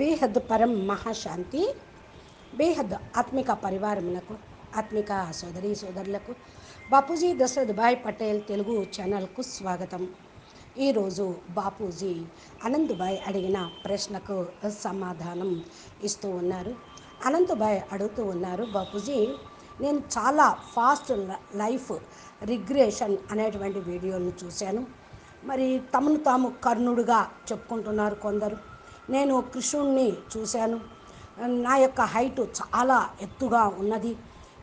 బేహద్ పరం మహాశాంతి బేహద్ ఆత్మిక పరివారములకు ఆత్మిక సోదరి సోదరులకు బాపూజీ దశరథ్ భాయ్ పటేల్ తెలుగు ఛానల్కు స్వాగతం. ఈరోజు బాపూజీ అనంతభాయ్ అడిగిన ప్రశ్నకు సమాధానం ఇస్తూ ఉన్నారు. అనంతభాయ్ అడుగుతూ ఉన్నారు బాపూజీ నేను చాలా ఫాస్ట్ లైఫ్ రిగ్రేషన్ అనేటువంటి వీడియోను చూశాను. మరి తమను తాము కర్ణుడుగా చెప్పుకుంటున్నారు కొందరు. నేను కృష్ణుడిని చూశాను. నా యొక్క హైట్ చాలా ఎత్తుగా ఉన్నది.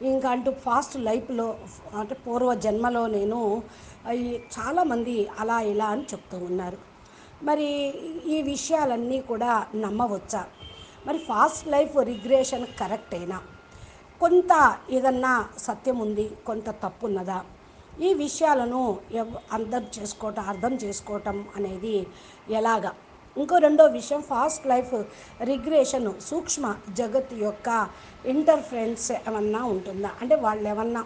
ఇంకా అంటూ ఫాస్ట్ లైఫ్లో అంటే పూర్వ జన్మలో నేను చాలామంది అలా ఇలా అని చెప్తూ ఉన్నారు. మరి ఈ విషయాలన్నీ కూడా నమ్మవచ్చా? మరి ఫాస్ట్ లైఫ్ రిగ్రేషన్ కరెక్టేనా కొంత ఏదన్నా సత్యం ఉంది కొంత తప్పు ఉన్నదా? ఈ విషయాలను అర్థం చేసుకోవటం అర్థం చేసుకోవటం అనేది ఎలాగా? ఇంకో రెండో విషయం ఫాస్ట్ లైఫ్ రిగ్రేషన్ సూక్ష్మ జగత్ యొక్క ఇంటర్ఫరెన్స్ ఏమన్నా ఉంటుందా? అంటే వాళ్ళు ఏమన్నా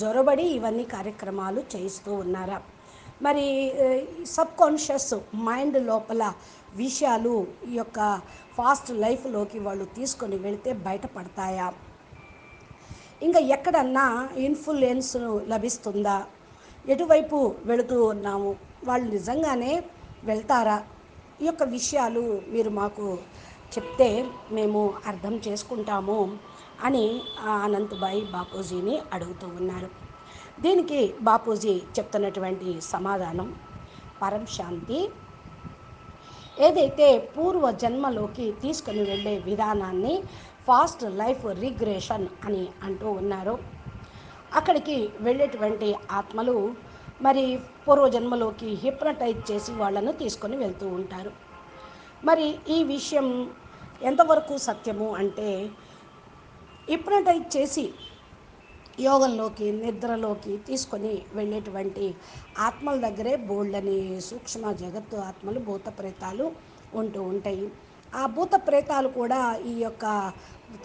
జొరబడి ఇవన్నీ కార్యక్రమాలు చేయిస్తూ ఉన్నారా? మరి సబ్ కాన్షియస్ మైండ్ లోపల విషయాలు ఈ యొక్క ఫాస్ట్ లైఫ్లోకి వాళ్ళు తీసుకొని వెళితే బయటపడతాయా? ఇంకా ఎక్కడన్నా ఇన్ఫ్లుయెన్స్ లభిస్తుందా? ఎటువైపు వెళుతూ ఉన్నాము? వాళ్ళు నిజంగానే వెళ్తారా? ఈ యొక్క విషయాలు మీరు మాకు చెప్తే మేము అర్థం చేసుకుంటాము అని అనంతబాయి బాపూజీని అడుగుతూ ఉన్నారు. దీనికి బాపూజీ చెప్తున్నటువంటి సమాధానం పరంశాంతి ఏదైతే పూర్వ జన్మలోకి తీసుకుని వెళ్ళే విధానాన్ని ఫాస్ట్ లైఫ్ రిగ్రేషన్ అని అంటూ ఉన్నారు. అక్కడికి వెళ్ళేటువంటి ఆత్మలు మరి పూర్వజన్మలోకి హిప్నటైజ్ చేసి వాళ్ళను తీసుకొని వెళ్తూ ఉంటారు. మరి ఈ విషయం ఎంతవరకు సత్యము అంటే హిప్నటైజ్ చేసి యోగంలోకి నిద్రలోకి తీసుకొని వెళ్ళేటువంటి ఆత్మల దగ్గరే బోల్డని సూక్ష్మ జగత్తు ఆత్మలు భూత ప్రేతాలు ఉంటూ ఉంటాయి. ఆ భూత ప్రేతాలు కూడా ఈ యొక్క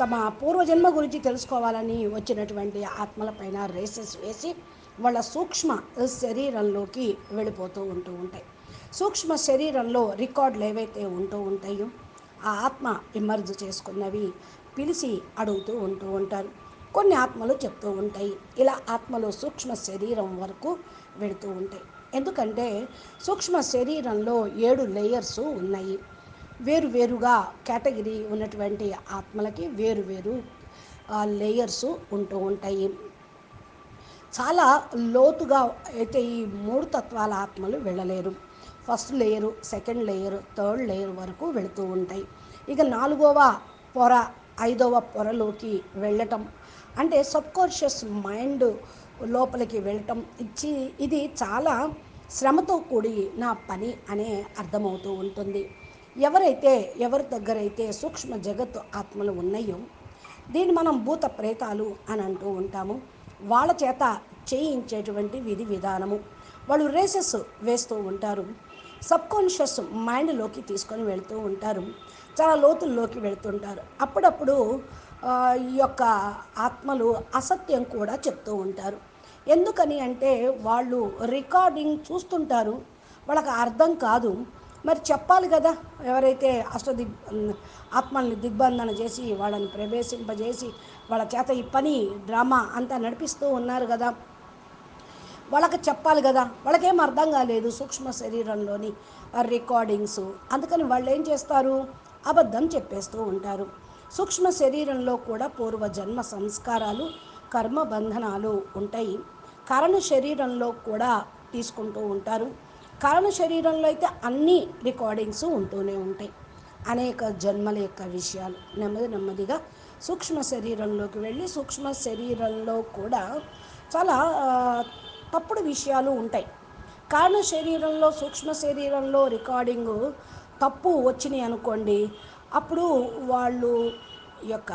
తమ పూర్వజన్మ గురించి తెలుసుకోవాలని వచ్చినటువంటి ఆత్మలపైన రేసెస్ వేసి వాళ్ళ సూక్ష్మ శరీరంలోకి వెళ్ళిపోతూ ఉంటూ ఉంటాయి. సూక్ష్మ శరీరంలో రికార్డులు ఏవైతే ఉంటూ ఉంటాయో ఆ ఆత్మ ఇమర్జ్ చేసుకున్నవి పిలిచి అడుగుతూ ఉంటూ ఉంటారు. కొన్ని ఆత్మలు చెప్తూ ఉంటాయి. ఇలా ఆత్మలు సూక్ష్మ శరీరం వరకు వెళుతూ ఉంటాయి. ఎందుకంటే సూక్ష్మ శరీరంలో ఏడు లేయర్స్ ఉన్నాయి. వేరు వేరుగా కేటగిరీ ఉన్నటువంటి ఆత్మలకి వేరు వేరు లేయర్స్ ఉంటూ ఉంటాయి. చాలా లోతుగా అయితే ఈ మూడు తత్వాల ఆత్మలు వెళ్ళలేరు. First layer second layer third layer వరకు వెళుతూ ఉంటాయి. ఇక నాలుగవ పొర ఐదవ పొరలోకి వెళ్ళటం. అంటే సబ్కాన్షియస్ మైండ్ లోపలికి వెళ్ళటం. ఇచ్చి ఇది చాలా శ్రమతో కూడి నా పని అనే అర్థమవుతూ ఉంటుంది. ఎవరైతే ఎవరి దగ్గర అయితే సూక్ష్మ జగత్తు ఆత్మలు ఉన్నాయో దీన్ని మనం భూత ప్రేతాలు అని అంటూ ఉంటాము. వాళ్ళ చేత చేయించేటువంటి విధి విధానము. వాళ్ళు రేసెస్ వేస్తూ ఉంటారు. సబ్కాన్షియస్ మైండ్లోకి తీసుకొని వెళ్తూ ఉంటారు. చాలా లోతుల్లోకి వెళ్తుంటారు. అప్పుడప్పుడు ఈ యొక్క ఆత్మలు అసత్యం కూడా చెప్తూ ఉంటారు. ఎందుకని అంటే వాళ్ళు రికార్డింగ్ చూస్తుంటారు. వాళ్ళకి అర్థం కాదు. మరి చెప్పాలి కదా. ఎవరైతే అష్టదిగ్ ఆత్మల్ని దిగ్బంధన చేసి వాళ్ళని ప్రవేశింపజేసి వాళ్ళ చేత ఈ పని డ్రామా అంతా నడిపిస్తూ ఉన్నారు కదా. వాళ్ళకి చెప్పాలి కదా. వాళ్ళకేం అర్థం కాలేదు సూక్ష్మ శరీరంలోని రికార్డింగ్స్ అందుకని వాళ్ళు ఏం చేస్తారు? అబద్ధం చెప్పేస్తూ ఉంటారు. సూక్ష్మ శరీరంలో కూడా పూర్వ జన్మ సంస్కారాలు కర్మ బంధనాలు ఉంటాయి. కారణ శరీరంలో కూడా తీసుకుంటూ ఉంటారు. కారణ శరీరంలో అయితే అన్ని రికార్డింగ్స్ ఉంటూనే ఉంటాయి. అనేక జన్మల యొక్క విషయాలు నెమ్మది నెమ్మదిగా సూక్ష్మ శరీరంలోకి వెళ్ళి సూక్ష్మ శరీరంలో కూడా చాలా తప్పుడు విషయాలు ఉంటాయి. కారణ శరీరంలో సూక్ష్మ శరీరంలో రికార్డింగు తప్పు వచ్చినాయి అనుకోండి అప్పుడు వాళ్ళు యొక్క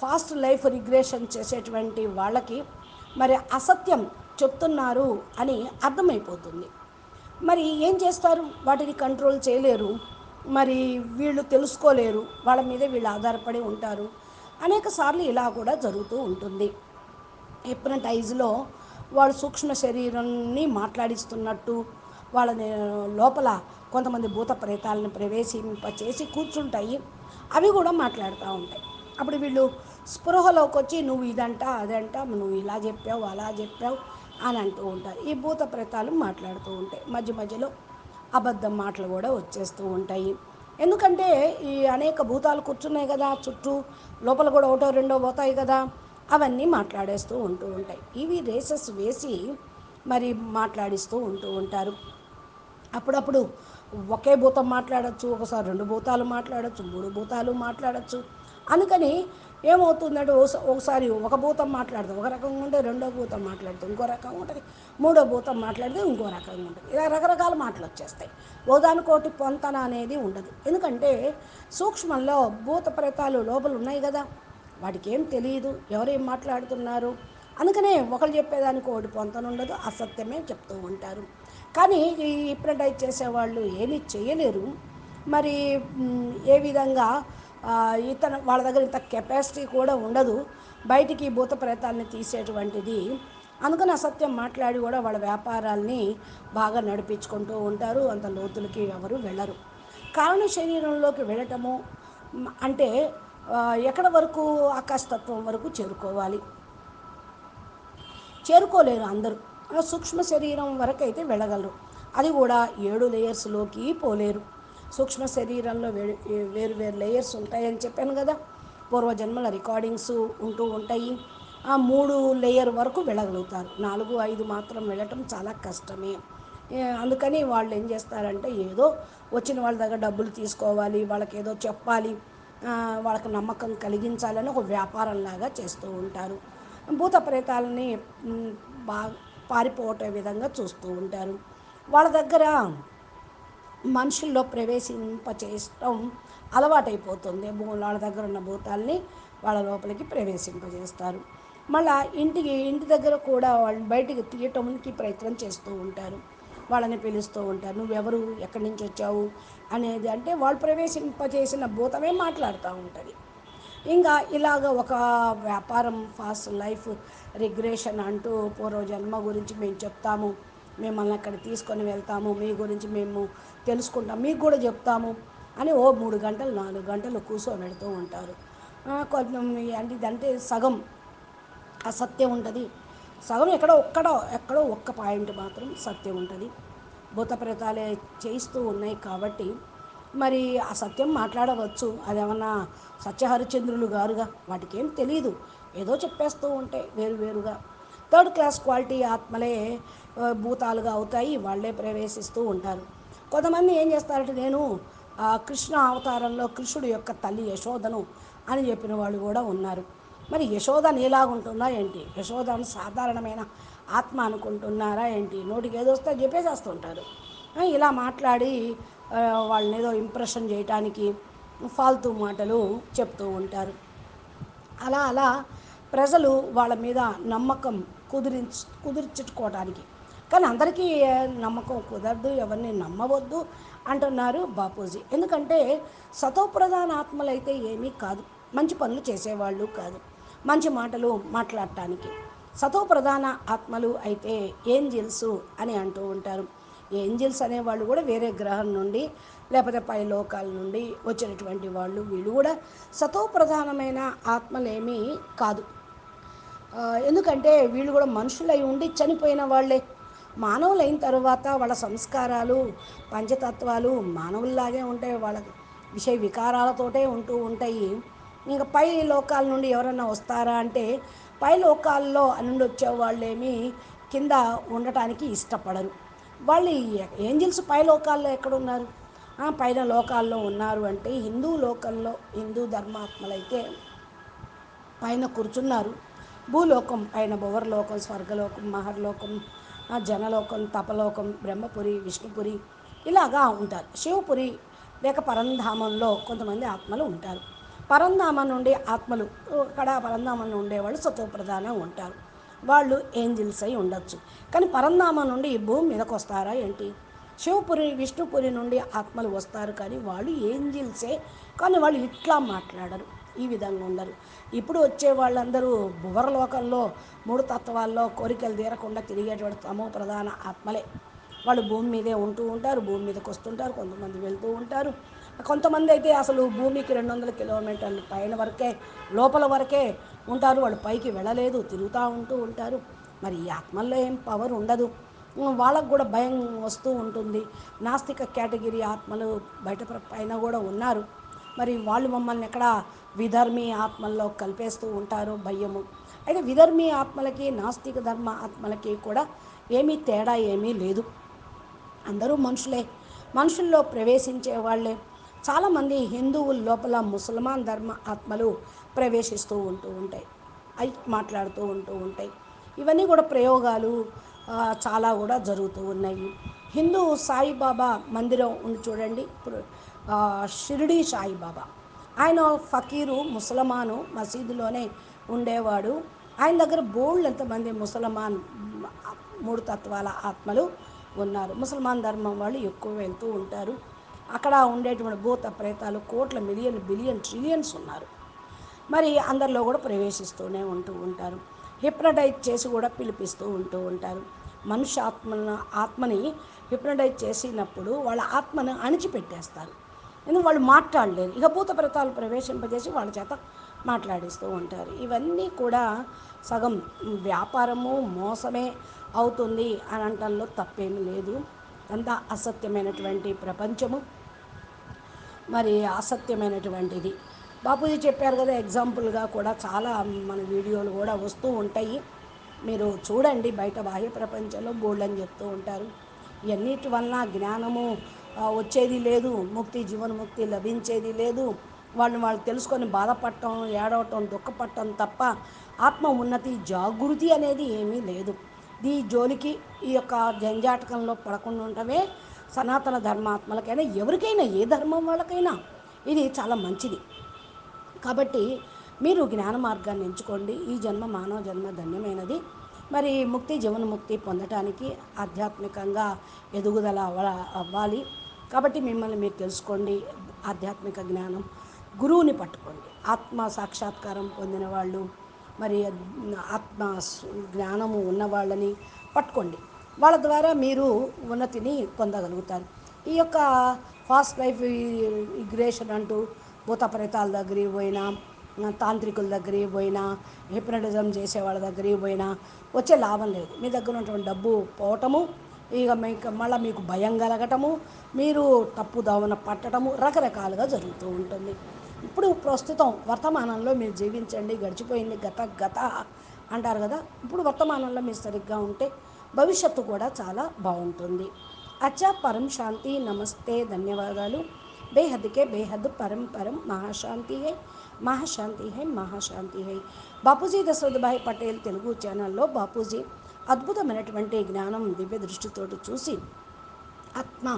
ఫాస్ట్ లైఫ్ రిగ్రేషన్ చేసేటువంటి వాళ్ళకి మరి అసత్యం చెప్తున్నారు అని అర్థమైపోతుంది. మరి ఏం చేస్తారు? వాటిని కంట్రోల్ చేయలేరు. మరి వీళ్ళు తెలుసుకోలేరు. వాళ్ళ మీద వీళ్ళు ఆధారపడి ఉంటారు. అనేక సార్లు ఇలా కూడా జరుగుతూ ఉంటుంది. హిప్నటైజ్లో వాళ్ళు సూక్ష్మ శరీరాన్ని మాట్లాడిస్తున్నట్టు వాళ్ళని లోపల కొంతమంది భూత ప్రేతాలను ప్రవేశింపచేసి కూర్చుంటాయి. అవి కూడా మాట్లాడుతూ ఉంటాయి. అప్పుడు వీళ్ళు స్పృహలోకి వచ్చి నువ్వు ఇదంట అదంట నువ్వు ఇలా చెప్పావు అలా చెప్పావు అని అంటూ ఉంటారు. ఈ భూత ప్రేతాలు మాట్లాడుతూ ఉంటాయి. మధ్య మధ్యలో అబద్ధం మాటలు కూడా వచ్చేస్తూ ఉంటాయి. ఎందుకంటే ఈ అనేక భూతాలు కూర్చున్నాయి కదా చుట్టూ లోపల కూడా ఒకటో రెండో పోతాయి కదా అవన్నీ మాట్లాడేస్తూ ఉంటూ ఉంటాయి. ఇవి రేసెస్ వేసి మరి మాట్లాడిస్తూ ఉంటూ ఉంటారు. అప్పుడప్పుడు ఒకే భూతం మాట్లాడచ్చు ఒకసారి రెండు భూతాలు మాట్లాడచ్చు మూడు భూతాలు మాట్లాడచ్చు. అందుకని ఏమవుతుందంటే ఒకసారి ఒక భూతం మాట్లాడుతుంది ఒక రకంగా ఉంటే రెండో భూతం మాట్లాడితే ఇంకో రకంగా ఉంటుంది మూడో భూతం మాట్లాడితే ఇంకో రకంగా ఉంటుంది. ఇలా రకరకాల మాటలు వచ్చేస్తాయి. ఓదానికోటి పొంతన అనేది ఉండదు. ఎందుకంటే సూక్ష్మంలో భూత ప్రేతాలు లోపల ఉన్నాయి కదా. వాటికి ఏం తెలియదు ఎవరేం మాట్లాడుతున్నారు? అందుకనే ఒకరు చెప్పేదానికి ఒకటి పొంతన ఉండదు. అసత్యమే చెప్తూ ఉంటారు. కానీ ఈ హిప్నటైజ్ చేసేవాళ్ళు ఏమీ చేయలేరు. మరి ఏ విధంగా ఇతను వాళ్ళ దగ్గర ఇంత కెపాసిటీ కూడా ఉండదు. బయటికి భూత ప్రేతాలని తీసేటువంటిది. అందుకని అసత్యం మాట్లాడి కూడా వాళ్ళ వ్యాపారాల్ని బాగా నడిపించుకుంటూ ఉంటారు. అంత లోతులకి ఎవరు వెళ్ళరు. కారణ శరీరంలోకి వెళ్ళటము అంటే ఎక్కడ వరకు ఆకాశతత్వం వరకు చేరుకోవాలి? చేరుకోలేరు అందరూ. సూక్ష్మ శరీరం వరకు అయితే వెళ్ళగలరు. అది కూడా ఏడు లేయర్స్లోకి పోలేరు. సూక్ష్మ శరీరంలో వే వేరు వేరు లేయర్స్ ఉంటాయని చెప్పాను కదా. పూర్వజన్మల రికార్డింగ్స్ ఉంటూ ఉంటాయి. ఆ మూడు లేయర్ వరకు వెళ్ళగలుగుతారు. నాలుగు ఐదు మాత్రం వెళ్ళటం చాలా కష్టమే. అందుకని వాళ్ళు ఏం చేస్తారంటే ఏదో వచ్చిన వాళ్ళ దగ్గర డబ్బులు తీసుకోవాలి వాళ్ళకి ఏదో చెప్పాలి వాళ్ళకు వాళ్ళకి నమ్మకం కలిగించాలని ఒక వ్యాపారంలాగా చేస్తూ ఉంటారు. భూత ప్రేతాలని బాగా పారిపోవటే విధంగా చూస్తూ ఉంటారు. వాళ్ళ దగ్గర మనుషుల్లో ప్రవేశింపచేయటం అలవాటైపోతుంది. వాళ్ళ దగ్గర ఉన్న భూతాల్ని వాళ్ళ లోపలికి ప్రవేశింపజేస్తారు. మళ్ళా ఇంటికి ఇంటి దగ్గర కూడా వాళ్ళు బయటికి తీయటానికి ప్రయత్నం చేస్తూ ఉంటారు. వాళ్ళని పిలుస్తూ ఉంటారు. నువ్వెవరు? ఎక్కడి నుంచి వచ్చావు? అనేది అంటే వాళ్ళు ప్రవేశింపజేసిన భూతమే మాట్లాడుతూ ఉంటుంది. ఇంకా ఇలాగ ఒక వ్యాపారం ఫాస్ట్ లైఫ్ రిగ్రేషన్ అంటూ పూర్వజన్మ గురించి మేము చెప్తాము. మిమ్మల్ని అక్కడ తీసుకొని వెళ్తాము మీ గురించి మేము తెలుసుకుంటాం మీకు కూడా చెప్తాము అని ఓ మూడు గంటలు నాలుగు గంటలు కూర్చోబెడుతూ ఉంటారు. కొంచెం అంటే ఇదంటే సగం అసత్యం ఉంటుంది. సగం ఎక్కడో ఒక్కడో ఎక్కడో ఒక్క పాయింట్ మాత్రం సత్యం ఉంటుంది. భూతప్రేతాలే చేయిస్తూ ఉన్నాయి కాబట్టి మరి ఆ సత్యం మాట్లాడవచ్చు. అదేమన్నా సత్యహరిచంద్రులు గారుగా? వాటికి ఏం తెలియదు ఏదో చెప్పేస్తూ ఉంటాయి వేరు వేరుగా. థర్డ్ క్లాస్ క్వాలిటీ ఆత్మలే భూతాలుగా అవుతాయి వాళ్ళే ప్రవేశిస్తూ ఉంటారు. కొంతమంది ఏం చేస్తారంటే నేను కృష్ణ అవతారంలో కృష్ణుడు యొక్క తల్లి యశోదను అని చెప్పిన వాళ్ళు కూడా ఉన్నారు. మరి యశోద నీలాగుంటుందా ఏంటి? యశోదను సాధారణమైన ఆత్మ అనుకుంటున్నారా ఏంటి? నోటికి ఏదో వస్తే అది చెప్పేసేస్తుంటారు ఇలా మాట్లాడి వాళ్ళని ఏదో ఇంప్రెషన్ చేయటానికి ఫాల్తూ మాటలు చెప్తూ ఉంటారు. అలా అలా ప్రజలు వాళ్ళ మీద నమ్మకం కుదిరించు కుదిర్చుకోవడానికి కానీ అందరికీ నమ్మకం కుదరదు ఎవరిని నమ్మవద్దు అంటున్నారు బాపూజీ. ఎందుకంటే సతోప్రధాన ఆత్మలైతే ఏమీ కాదు. మంచి పనులు చేసేవాళ్ళు కాదు. మంచి మాటలు మాట్లాడటానికి. సతోప్రధాన ఆత్మలు అయితే ఏంజిల్స్ అని అంటూ ఉంటారు. ఏంజిల్స్ అనేవాళ్ళు కూడా వేరే గ్రహం నుండి లేకపోతే పై లోకాల నుండి వచ్చినటువంటి వాళ్ళు. వీళ్ళు కూడా సతోప్రధానమైన ఆత్మలేమీ కాదు. ఎందుకంటే వీళ్ళు కూడా మనుషులై ఉండి చనిపోయిన వాళ్ళే. మానవులు అయిన తర్వాత వాళ్ళ సంస్కారాలు పంచతత్వాలు మానవుల్లాగే ఉంటాయి. వాళ్ళ విషయ వికారాలతోటే ఉంటూ ఉంటాయి. ఇంకా పై లోకాల నుండి ఎవరైనా వస్తారా అంటే పై లోకాల్లో నుండి వచ్చే వాళ్ళేమి కింద ఉండటానికి ఇష్టపడరు. వాళ్ళు ఏంజిల్స్ పై లోకాల్లో ఎక్కడున్నారు? పైన లోకాల్లో ఉన్నారు అంటే హిందూ లోకంలో హిందూ ధర్మాత్మలైతే పైన కూర్చున్నారు. భూలోకం అయిన భువర్లోకం స్వర్గలోకం మహర్లోకం జనలోకం తపలోకం బ్రహ్మపురి విష్ణుపురి ఇలాగా ఉంటారు. శివపురి లేక పరంధామంలో కొంతమంది ఆత్మలు ఉంటారు. పరంధామం నుండి ఆత్మలు ఇక్కడ పరంధామం ఉండేవాళ్ళు సతోప్రధానం ఉంటారు. వాళ్ళు ఏంజిల్స్ అయి ఉండొచ్చు. కానీ పరంధామం నుండి ఈ భూమి మీదకి వస్తారా ఏంటి? శివపురి విష్ణుపురి నుండి ఆత్మలు వస్తారు కానీ వాళ్ళు ఏంజిల్సే. కానీ వాళ్ళు ఇట్లా మాట్లాడరు. ఈ విధంగా ఉండరు ఇప్పుడు వచ్చే వాళ్ళందరూ భువరలోకంలో మూడు తత్వాల్లో కోరికలు తీరకుండా తిరిగేటువంటి తమో ప్రధాన ఆత్మలే. వాళ్ళు భూమి మీదే ఉంటూ ఉంటారు భూమి మీదకి వస్తుంటారు కొంతమంది వెళ్తూ ఉంటారు. కొంతమంది అయితే అసలు భూమికి రెండు వందల కిలోమీటర్ల పైన వరకే లోపల వరకే ఉంటారు. వాళ్ళు పైకి వెళ్ళలేదు తిరుగుతూ ఉంటూ ఉంటారు. మరి ఈ ఆత్మల్లో ఏం పవర్ ఉండదు. వాళ్ళకు కూడా భయం వస్తూ ఉంటుంది. నాస్తిక కేటగిరీ ఆత్మలు బయట పైన కూడా ఉన్నారు. మరి వాళ్ళు మమ్మల్ని ఎక్కడ విధర్మి ఆత్మల్లో కలిపేస్తూ ఉంటారు భయము. అయితే విధర్మి ఆత్మలకి నాస్తిక ధర్మ ఆత్మలకి కూడా ఏమీ తేడా ఏమీ లేదు. అందరూ మనుషులే. మనుషుల్లో ప్రవేశించే వాళ్ళే. చాలామంది హిందువుల లోపల ముసల్మాన్ ధర్మ ఆత్మలు ప్రవేశిస్తూ ఉంటూ ఉంటాయి. అవి మాట్లాడుతూ ఉంటూ ఉంటాయి. ఇవన్నీ కూడా ప్రయోగాలు చాలా కూడా జరుగుతూ ఉన్నాయి. హిందూ సాయిబాబా మందిరం ఉండి చూడండి. ఇప్పుడు షిరిడి సాయిబాబా ఆయన ఫకీరు ముసలమాను మసీదులోనే ఉండేవాడు. ఆయన దగ్గర బోల్డ్ ఎంతమంది ముసలమాన్ మూడు తత్వాల ఆత్మలు ఉన్నారు. ముసల్మాన్ ధర్మం వాళ్ళు ఎక్కువ వెళ్తూ ఉంటారు. అక్కడ ఉండేటువంటి భూత ప్రేతాలు కోట్ల మిలియన్ బిలియన్ ట్రిలియన్స్ ఉన్నారు. మరి అందరిలో కూడా ప్రవేశిస్తూనే ఉంటూ ఉంటారు. హిప్నటైజ్ చేసి కూడా పిలిపిస్తూ ఉంటూ ఉంటారు. మనుష్య ఆత్మ ఆత్మని హిప్నటైజ్ చేసినప్పుడు వాళ్ళ ఆత్మను అణిచిపెట్టేస్తారు. ఎందుకంటే వాళ్ళు మాట్లాడలేరు? ఇక భూత ప్రేతాలు ప్రవేశింపజేసి వాళ్ళ చేత మాట్లాడిస్తూ ఉంటారు. ఇవన్నీ కూడా సగం వ్యాపారము మోసమే అవుతుంది అని అంటల్లో తప్పేమీ లేదు. అంతా అసత్యమైనటువంటి ప్రపంచము. మరి అసత్యమైనటువంటిది. బాపూజీ చెప్పారు కదా ఎగ్జాంపుల్గా కూడా చాలా మన వీడియోలు కూడా వస్తూ ఉంటాయి. మీరు చూడండి బయట బాహ్య ప్రపంచంలో బోల్డ్ అని చెప్తూ ఉంటారు. ఇవన్నిటి వలన జ్ఞానము వచ్చేది లేదు ముక్తి జీవన్ముక్తి లభించేది లేదు. వాళ్ళని వాళ్ళు తెలుసుకొని బాధపడటం ఏడవటం దుఃఖపడటం తప్ప ఆత్మ ఉన్నతి జాగృతి అనేది ఏమీ లేదు. ఈ జోలికి ఈ యొక్క జంజాటకంలో పడకుండా ఉండటమే సనాతన ధర్మాత్మలకైనా ఎవరికైనా ఏ ధర్మం వాళ్ళకైనా ఇది చాలా మంచిది. కాబట్టి మీరు జ్ఞాన మార్గాన్ని ఎంచుకోండి. ఈ జన్మ మానవ జన్మ ధన్యమైనది. మరి ముక్తి జీవన్ముక్తి పొందటానికి ఆధ్యాత్మికంగా ఎదుగుదల అవ్వాలి. కాబట్టి మిమ్మల్ని మీరు తెలుసుకోండి ఆధ్యాత్మిక జ్ఞానం గురువుని పట్టుకోండి. ఆత్మ సాక్షాత్కారం పొందిన వాళ్ళు మరి ఆత్మ జ్ఞానము ఉన్న వాళ్ళని పట్టుకోండి. వాళ్ళ ద్వారా మీరు ఉన్నతిని పొందగలుగుతారు. ఈ యొక్క ఫాస్ట్ లైఫ్ ఇగ్రేషన్ అంటూ భూత ప్రేతాల దగ్గరికి పోయినా తాంత్రికుల దగ్గరికి పోయినా హిప్నటిజం చేసే వాళ్ళ దగ్గరికి పోయినా వచ్చే లాభం లేదు. మీ దగ్గర ఉన్నటువంటి డబ్బు పోవటము ఇక మీకు మళ్ళీ మీకు భయం కలగటము మీరు తప్పు దవన పట్టడము రకరకాలుగా జరుగుతూ ఉంటుంది. ఇప్పుడు ప్రస్తుతం వర్తమానంలో మీరు జీవించండి గడిచిపోయింది గత గత అంటారు కదా. ఇప్పుడు వర్తమానంలో మీరు సరిగ్గా ఉంటే భవిష్యత్తు కూడా చాలా బాగుంటుంది. అచ్చా పరం శాంతి నమస్తే ధన్యవాదాలు. బేహద్కే బేహద్ పరం పరం మహాశాంతి hi Mahashanti hi Mahashanti hi Bapuji Dasharathbhai Patel Telugu ఛానల్లో బాపూజీ అద్భుతమైనటువంటి జ్ఞానం దివ్య దృష్టితోటి చూసి ఆత్మ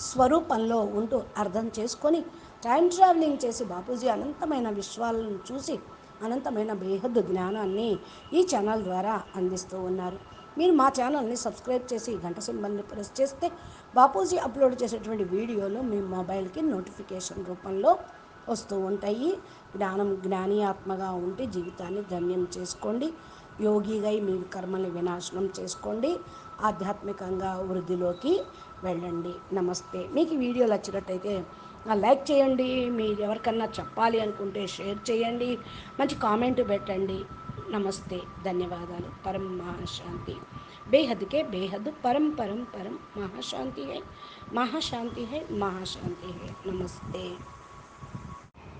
స్వరూపంలో ఉంటూ అర్థం చేసుకొని టైం ట్రావెలింగ్ చేసి బాపూజీ అనంతమైన విశ్వాలను చూసి అనంతమైన బేహద్దు జ్ఞానాన్ని ఈ ఛానల్ ద్వారా అందిస్తూ ఉన్నారు. మీరు మా ఛానల్ని సబ్స్క్రైబ్ చేసి గంట సింబల్ని ప్రెస్ చేస్తే బాపూజీ అప్లోడ్ చేసేటువంటి వీడియోలు మీ మొబైల్కి నోటిఫికేషన్ రూపంలో వస్తూ ఉంటాయి. జ్ఞానం జ్ఞాని ఆత్మగా ఉండి జీవితాన్ని ధన్యం చేసుకోండి. యోగిగా మీ కర్మని వినాశనం చేసుకోండి. ఆధ్యాత్మికంగా వృద్ధిలోకి వెళ్ళండి. నమస్తే. మీకు వీడియో నచ్చినట్టయితే లైక్ చేయండి. మీరు ఎవరికన్నా చెప్పాలి అనుకుంటే షేర్ చేయండి. మంచి కామెంట్ పెట్టండి. నమస్తే. ధన్యవాదాలు. పరం మహాశాంతి. బేహద్కే బేహద్. పరం పరం పరం మహాశాంతి హై. మహాశాంతి హై. మహాశాంతి హై. నమస్తే.